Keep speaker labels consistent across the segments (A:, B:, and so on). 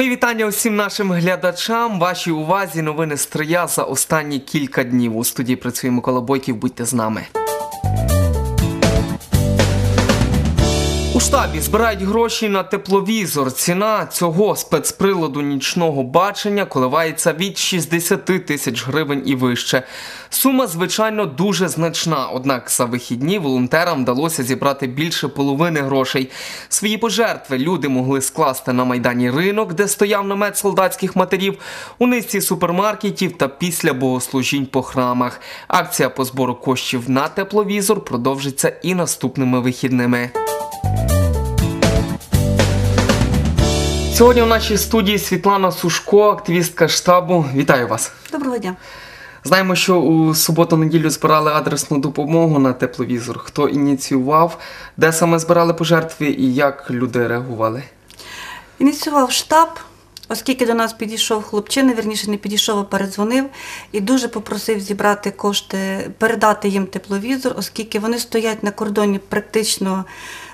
A: Мої вітання усім нашим глядачам. Вашій увазі новини Стрия за останні кілька днів. У студії працює Микола Бойків. Будьте з нами. У штабі збирають гроші на тепловізор. Ціна цього спецприладу нічного бачення коливається від 60 тисяч гривень і вище. Сума, звичайно, дуже значна. Однак за вихідні волонтерам вдалося зібрати більше половини грошей. Свої пожертви люди могли скласти на майдані ринок, де стояв намет солдатських матерів, у низці супермаркетів та після богослужінь по храмах. Акція по збору коштів на тепловізор продовжиться і наступними вихідними. Сьогодні у нашій студії Світлана Сушко, активістка штабу. Вітаю вас.
B: Доброго дня.
A: Знаємо, що у суботу-неділю збирали адресну допомогу на тепловізор. Хто ініціював, де саме збирали пожертви і як люди реагували?
B: Ініціював штаб, оскільки до нас підійшов хлопчина, вірніше не підійшов, а передзвонив і дуже попросив зібрати кошти, передати їм тепловізор, оскільки вони стоять на кордоні практично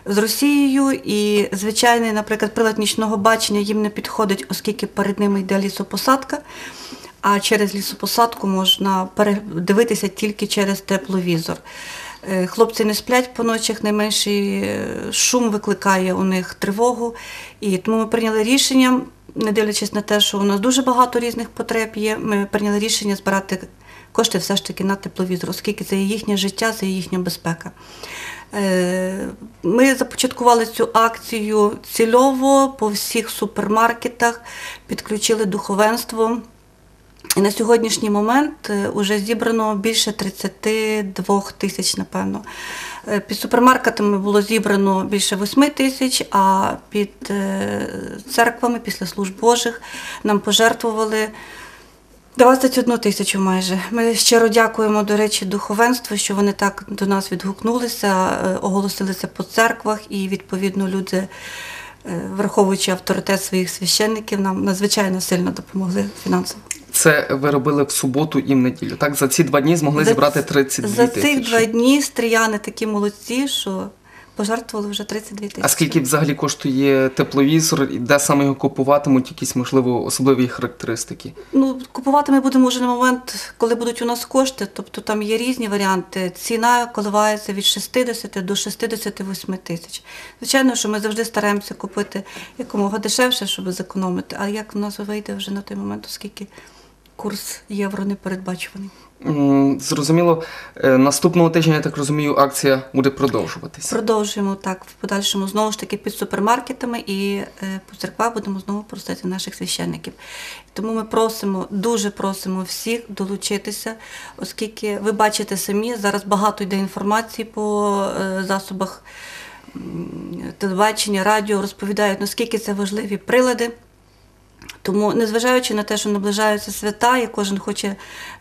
B: з Росією, і звичайний, наприклад, прилад нічного бачення їм не підходить, оскільки перед ними йде лісопосадка. А через лісопосадку можна передивитися тільки через тепловізор. Е, Хлопці не сплять по ночах, найменший е, шум викликає у них тривогу. І тому ми прийняли рішення, не дивлячись на те, що у нас дуже багато різних потреб є. Ми прийняли рішення збирати кошти все ж таки на тепловізор, оскільки це є їхнє життя, це є їхня безпека. Е, Ми започаткували цю акцію цільово по всіх супермаркетах, підключили духовенство. І на сьогоднішній момент вже зібрано більше 32 тисяч, напевно. Е, Під супермаркетами було зібрано більше 8 тисяч, а під е, церквами після служб Божих нам пожертвували 21 тисячу майже. Ми щиро дякуємо, до речі, духовенству, що вони так до нас відгукнулися, е, оголосили це по церквах, і відповідно люди, е, враховуючи авторитет своїх священників, нам надзвичайно сильно допомогли фінансово.
A: Це ви робили в суботу і в неділю. Так, за ці два дні змогли зібрати 32
B: за
A: тисячі.
B: цих два дні стріяни такі молодці, що пожертвували вже 32 тисячі.
A: А скільки взагалі коштує тепловізор, і де саме його купуватимуть, якісь можливо особливі характеристики?
B: Ну, купувати ми будемо вже на момент, коли будуть у нас кошти. Тобто там є різні варіанти. Ціна коливається від 60 до 68 тисяч. Звичайно, що ми завжди стараємося купити якомога дешевше, щоб зекономити. А як в нас вийде вже на той момент, оскільки курс євро не передбачуваний.
A: Зрозуміло, е, наступного тижня, я так розумію, акція буде продовжуватися.
B: Продовжуємо так в подальшому знову ж таки під супермаркетами і е, по церквах будемо знову просити наших священників. Тому ми просимо, дуже просимо всіх долучитися, оскільки ви бачите самі, зараз багато йде інформації по е, засобах телебачення, радіо, розповідають, наскільки це важливі прилади. Тому, незважаючи на те, що наближаються свята, і кожен хоче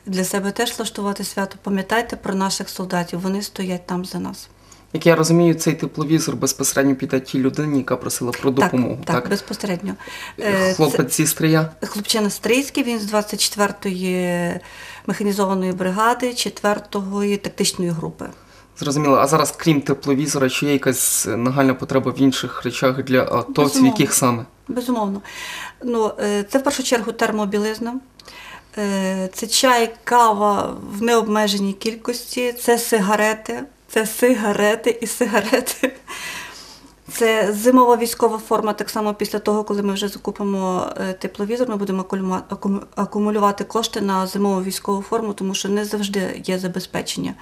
B: для себе теж влаштувати свято, пам'ятайте про наших солдатів, вони стоять там за нас.
A: Як я розумію, цей тепловізор безпосередньо піде тій людині, яка просила про допомогу.
B: Так, так, безпосередньо. Е, це-
A: Хлопець зі стрия.
B: Хлопчина Стрийський, він з 24-ї механізованої бригади, 4-ї тактичної групи.
A: Зрозуміло. А зараз, крім тепловізора, чи є якась нагальна потреба в інших речах для атовців, яких саме?
B: Безумовно. Ну, е, це в першу чергу термобілизна. Е, Це чай, кава в необмеженій кількості, це сигарети, це сигарети і сигарети. Це зимова військова форма. Так само після того, коли ми вже закупимо е, тепловізор, ми будемо акумулюва- акумулювати кошти на зимову військову форму, тому що не завжди є забезпечення.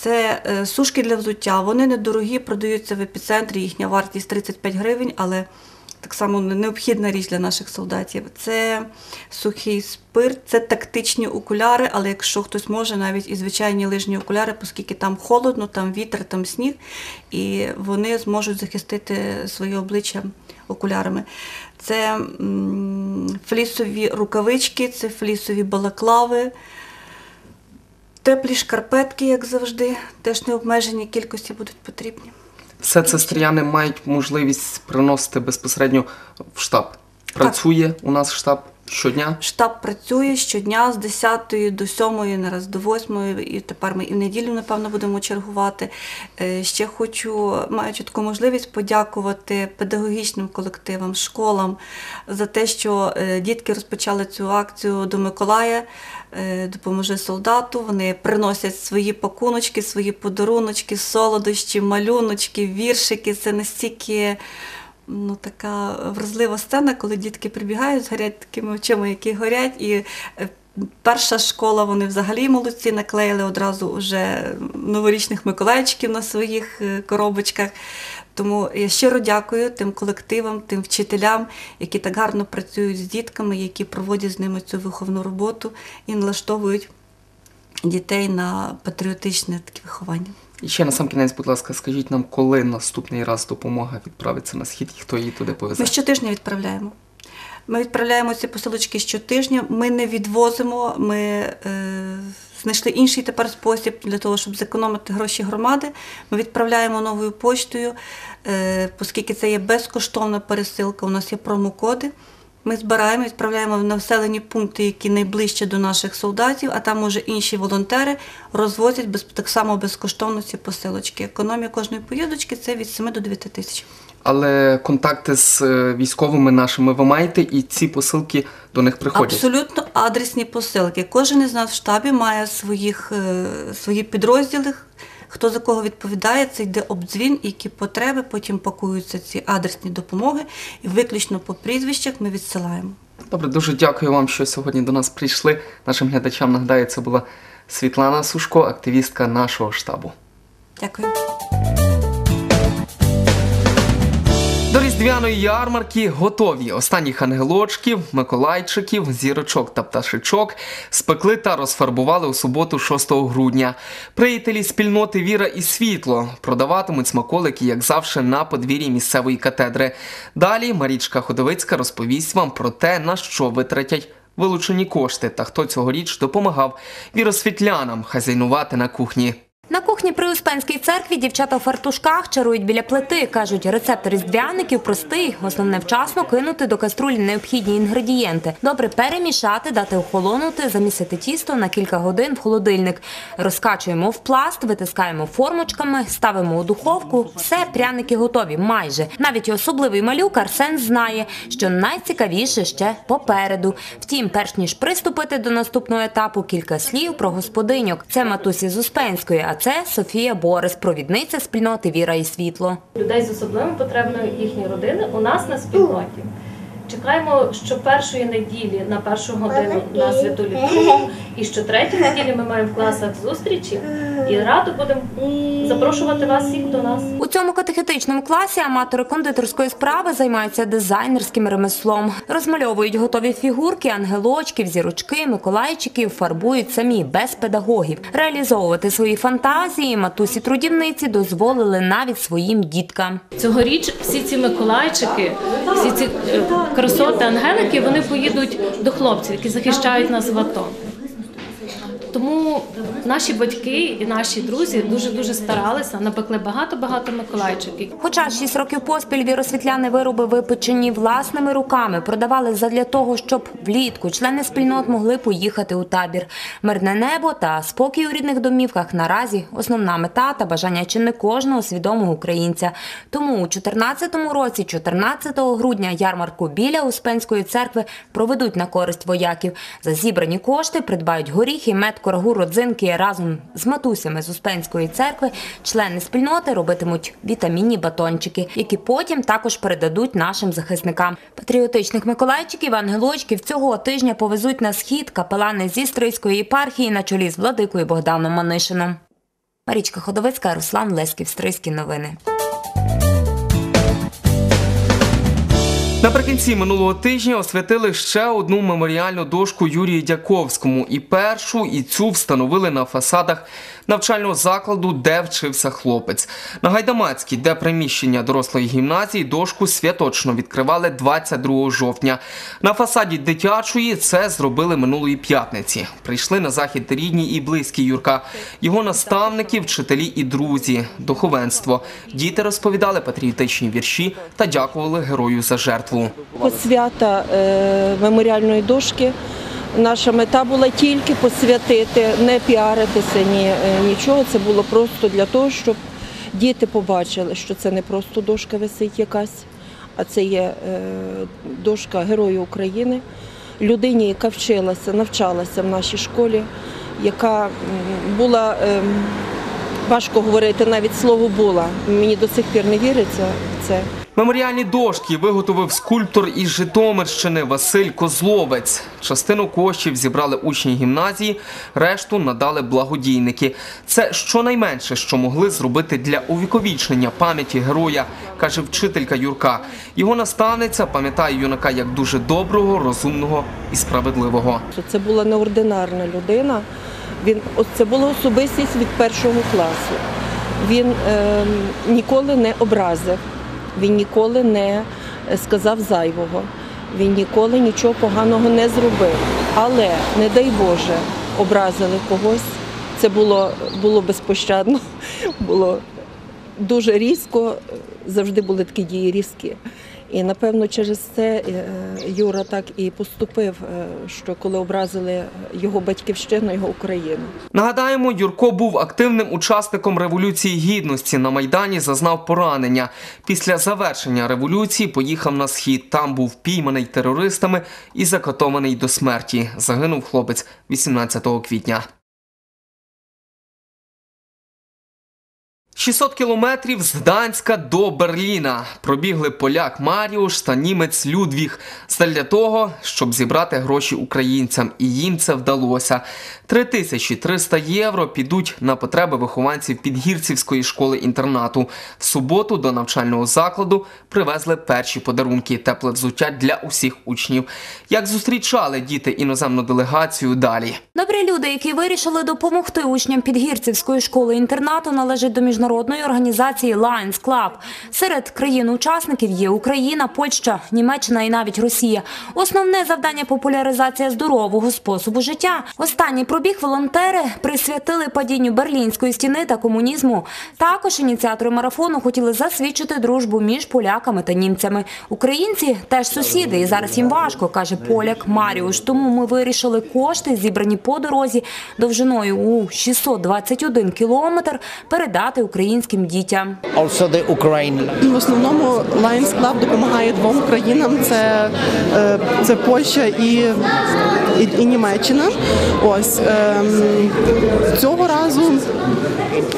B: Це е, сушки для взуття. Вони недорогі, продаються в епіцентрі. Їхня вартість 35 гривень, але так само необхідна річ для наших солдатів. Це сухий спирт, це тактичні окуляри, але якщо хтось може, навіть і звичайні лижні окуляри, оскільки там холодно, там вітер, там сніг, і вони зможуть захистити своє обличчя окулярами. Це флісові рукавички, це флісові балаклави. Теплі шкарпетки, як завжди, теж необмежені кількості будуть потрібні.
A: Все це стріяни мають можливість приносити безпосередньо в штаб. Працює у нас штаб. Щодня?
B: Штаб працює щодня з 10 до 7, не раз до 8, і тепер ми і в неділю, напевно, будемо чергувати. Е, Ще хочу, маючи таку можливість, подякувати педагогічним колективам, школам за те, що е, дітки розпочали цю акцію до Миколая. е, Допоможи солдату. Вони приносять свої пакуночки, свої подаруночки, солодощі, малюночки, віршики. Це настільки ну, така вразлива сцена, коли дітки прибігають, горять такими очима, які горять. І е, перша школа, вони взагалі молодці, наклеїли одразу вже новорічних миколайчиків на своїх е, коробочках. Тому я щиро дякую тим колективам, тим вчителям, які так гарно працюють з дітками, які проводять з ними цю виховну роботу і налаштовують дітей на патріотичне таке виховання.
A: І ще на сам кінець, будь ласка, скажіть нам, коли наступний раз допомога відправиться на схід і хто її туди повезе?
B: Ми щотижня відправляємо. Ми відправляємо ці посилочки щотижня. Ми не відвозимо. Ми е, знайшли інший тепер спосіб для того, щоб зекономити гроші громади. Ми відправляємо новою поштою, е, оскільки це є безкоштовна пересилка. У нас є промокоди. Ми збираємо, відправляємо в населені пункти, які найближче до наших солдатів, а там уже інші волонтери розвозять без, так само безкоштовно ці посилочки. Економія кожної поїздочки це від 7 до 9 тисяч.
A: Але контакти з е, військовими нашими ви маєте, і ці посилки до них приходять.
B: Абсолютно адресні посилки. Кожен із нас в штабі має своїх, е, свої підрозділи. Хто за кого відповідає, це йде обдзвін, які потреби, потім пакуються ці адресні допомоги, і виключно по прізвищах ми відсилаємо.
A: Добре, дуже дякую вам, що сьогодні до нас прийшли. Нашим глядачам нагадаю, це була Світлана Сушко, активістка нашого штабу.
B: Дякую.
A: Різдвяної ярмарки готові. Останніх ангелочків, миколайчиків, зірочок та пташечок спекли та розфарбували у суботу 6 грудня. Приятелі спільноти Віра і світло продаватимуть смаколики, як завжди, на подвір'ї місцевої катедри. Далі Марічка Ходовицька розповість вам про те, на що витратять вилучені кошти та хто цьогоріч допомагав віросвітлянам хазяйнувати на кухні.
C: На кухні при Успенській церкві дівчата в фартушках чарують біля плити. Кажуть, рецепт різдвяників простий. Основне вчасно кинути до каструлі необхідні інгредієнти. Добре перемішати, дати охолонути, замісити тісто на кілька годин в холодильник. Розкачуємо в пласт, витискаємо формочками, ставимо у духовку. Все, пряники готові майже. Навіть особливий малюк Арсен знає, що найцікавіше ще попереду. Втім, перш ніж приступити до наступного етапу, кілька слів про господиньок. Це матусі з Успенської, а це Софія Борис, провідниця спільноти Віра і світло.
D: людей з особливими потребами їхні родини у нас на спільноті. Чекаємо щопершої неділі на першу годину на святу літургію, і щотретьої неділі ми маємо в класах зустрічі і радо будемо запрошувати вас всіх до нас.
C: У цьому катехетичному класі аматори кондитерської справи займаються дизайнерським ремеслом. Розмальовують готові фігурки, ангелочків, зірочки, миколайчиків, фарбують самі без педагогів. Реалізовувати свої фантазії матусі трудівниці дозволили навіть своїм діткам.
D: Цьогоріч всі ці миколайчики, всі ці е, красоти, ангелики, вони поїдуть до хлопців, які захищають нас в АТО. Тому наші батьки і наші друзі дуже дуже старалися, напекли багато-багато миколайчиків.
C: Хоча шість років поспіль віросвітляни вироби випечені власними руками продавали задля того, щоб влітку члени спільнот могли поїхати у табір. Мирне небо та спокій у рідних домівках наразі основна мета та бажання чи не кожного свідомого українця. Тому у 2014 році, 14 грудня, ярмарку біля Успенської церкви проведуть на користь вояків. За зібрані кошти придбають горіхи, мед, корагу, родзинки разом з матусями з Успенської церкви. Члени спільноти робитимуть вітамінні батончики, які потім також передадуть нашим захисникам. Патріотичних миколайчиків, ангелочків цього тижня повезуть на схід капелани зі Стрийської єпархії на чолі з владикою Богданом Манишином. Марічка Ходовицька, Руслан Лесків, Стрийські новини.
A: Наприкінці минулого тижня освятили ще одну меморіальну дошку Юрію Дяковському. І першу, і цю встановили на фасадах навчального закладу, де вчився хлопець. На Гайдамацькій, де приміщення дорослої гімназії, дошку святочно відкривали 22 жовтня. На фасаді дитячої це зробили минулої п'ятниці. Прийшли на захід рідні і близькі Юрка, його наставники, вчителі і друзі, духовенство. Діти розповідали патріотичні вірші та дякували герою за жертву.
E: Посвята е, меморіальної дошки. Наша мета була тільки посвятити, не піаритися, ні е, нічого. Це було просто для того, щоб діти побачили, що це не просто дошка висить якась, а це є е, дошка Герою України, людині, яка вчилася, навчалася в нашій школі, яка була. ем, Важко говорити навіть слово була. Мені до сих пір не віриться в це.
A: Меморіальні дошки виготовив скульптор із Житомирщини Василь Козловець. Частину коштів зібрали учні гімназії, решту надали благодійники. Це щонайменше, що могли зробити для увіковічнення пам'яті героя, каже вчителька Юрка. Його наставниця пам'ятає юнака як дуже доброго, розумного і справедливого.
E: це була неординарна людина. Він це була особистість від першого класу. Він ем, ніколи не образив, він ніколи не сказав зайвого, він ніколи нічого поганого не зробив. Але, не дай Боже, образили когось. Це було, було безпощадно, було дуже різко, завжди були такі дії різкі. І напевно через це е, Юра так і поступив, е, що коли образили його батьківщину, його Україну.
A: Нагадаємо, Юрко був активним учасником революції гідності. На майдані зазнав поранення. Після завершення революції поїхав на схід. Там був пійманий терористами і закатований до смерті. Загинув хлопець 18 квітня. 600 кілометрів з Гданська до Берліна пробігли поляк Маріуш та німець Людвіг задля того, щоб зібрати гроші українцям, і їм це вдалося. 3300 євро підуть на потреби вихованців Підгірцівської школи-інтернату. В суботу до навчального закладу привезли перші подарунки тепле взуття для усіх учнів. Як зустрічали діти іноземну делегацію далі.
C: Добрі люди, які вирішили допомогти учням Підгірцівської школи-інтернату, належать до міжнародної організації Lions Club. Серед країн-учасників є Україна, Польща, Німеччина і навіть Росія. Основне завдання популяризація здорового способу життя. Останній пробіг волонтери присвятили падінню берлінської стіни та комунізму. Також ініціатори марафону хотіли засвідчити дружбу між поляками та німцями. Українці теж сусіди, і зараз їм важко, каже поляк Маріуш. Тому ми вирішили кошти, зібрані по дорозі довжиною у 621 кілометр, передати українським дітям.
F: also the Ukraine
G: В основному Lions Club допомагає двом країнам: це, е, це Польща і, і, і Німеччина. Ось ем, цього разу.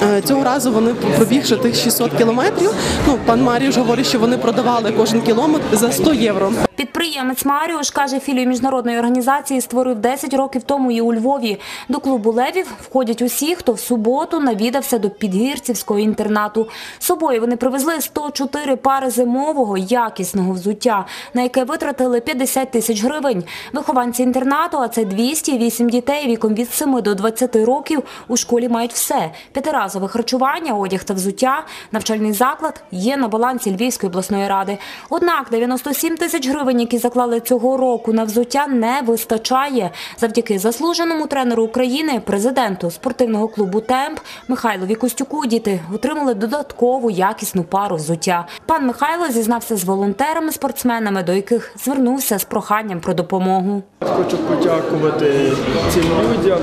G: е, Цього разу вони пробігши тих 600 кілометрів. Ну пан Маріуш говорить, що вони продавали кожен кілометр за 100 євро.
C: Підприємець Маріуш каже, філію міжнародної організації створив 10 років тому і у Львові. До клубу левів входять усі, хто в суботу навідався до підгірцівського інтернату. З собою вони привезли 104 пари зимового якісного взуття, на яке витратили 50 тисяч гривень. Вихованці інтернату, а це 208 дітей віком від 7 до 20 років, у школі мають все: п'ятиразове харчування, одяг та взуття. Навчальний заклад є на балансі Львівської обласної ради. Однак 97 тисяч гривень, які заклали цього року на взуття, не вистачає. Завдяки заслуженому тренеру України, президенту спортивного клубу Темп Михайлові Костюку, діти отримали додаткову якісну пару взуття. Пан Михайло зізнався з волонтерами-спортсменами, до яких звернувся з проханням про допомогу.
H: Хочу подякувати цим людям,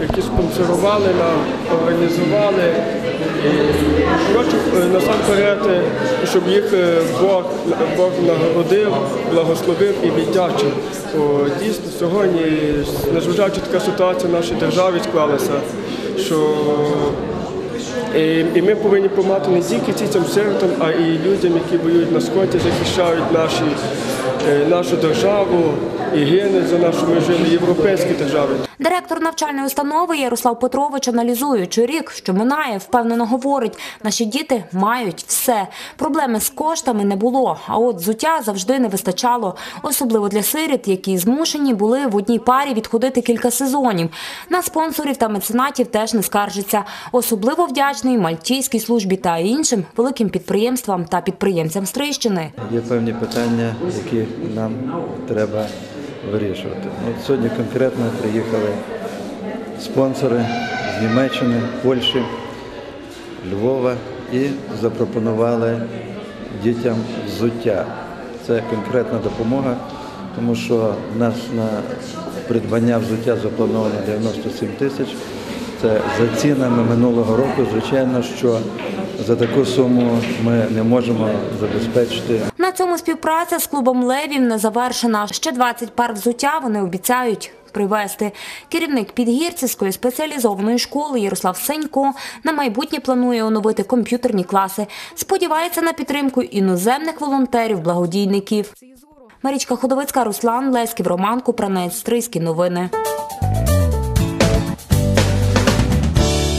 H: які спонсорували нам, організували. Хочу е, насамперед, е, щоб їх е, Бог, Бог нагородив, благословив і віддячив. Дійсно, сьогодні, незважаючи така ситуація в нашій державі склалася, що і, і ми повинні допомагати не тільки дітям сиротам, а і людям, які воюють на сході, захищають наші, нашу державу і гинуть за нашу ми жили європейські держави.
C: Директор навчальної установи Ярослав Петрович, аналізуючи рік, що минає, впевнено говорить: наші діти мають все. Проблеми з коштами не було. А от взуття завжди не вистачало, особливо для сиріт, які змушені були в одній парі відходити кілька сезонів. На спонсорів та меценатів теж не скаржиться. Особливо вдячний Мальтійській службі та іншим великим підприємствам та підприємцям Стрийщини.
F: Є певні питання, які нам треба вирішувати. От сьогодні конкретно приїхали спонсори з Німеччини, Польщі, Львова і запропонували дітям взуття. Це конкретна допомога, тому що в нас на придбання взуття заплановано 97 тисяч. Це за цінами минулого року. Звичайно, що за таку суму ми не можемо забезпечити
C: На цьому співпраця з клубом Левів не завершена. Ще 20 пар взуття вони обіцяють привезти. Керівник Підгірцівської спеціалізованої школи Ярослав Сенько на майбутнє планує оновити комп'ютерні класи. Сподівається на підтримку іноземних волонтерів-благодійників. Марічка Ходовицька, Руслан Леськів, Роман Купранець, Стрийські новини.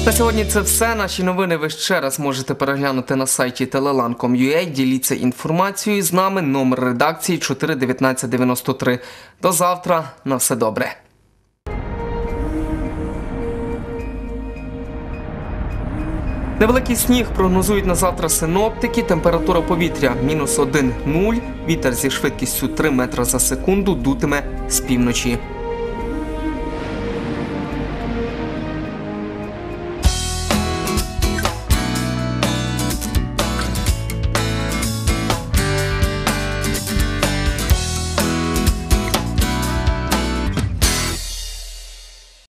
A: На сьогодні це все. Наші новини ви ще раз можете переглянути на сайті telelan.com.ua. Діліться інформацією з нами. Номер редакції 41993. До завтра. На все добре. Невеликий сніг прогнозують на завтра синоптики. Температура повітря мінус 1,0. Вітер зі швидкістю 3 метри за секунду дутиме з півночі.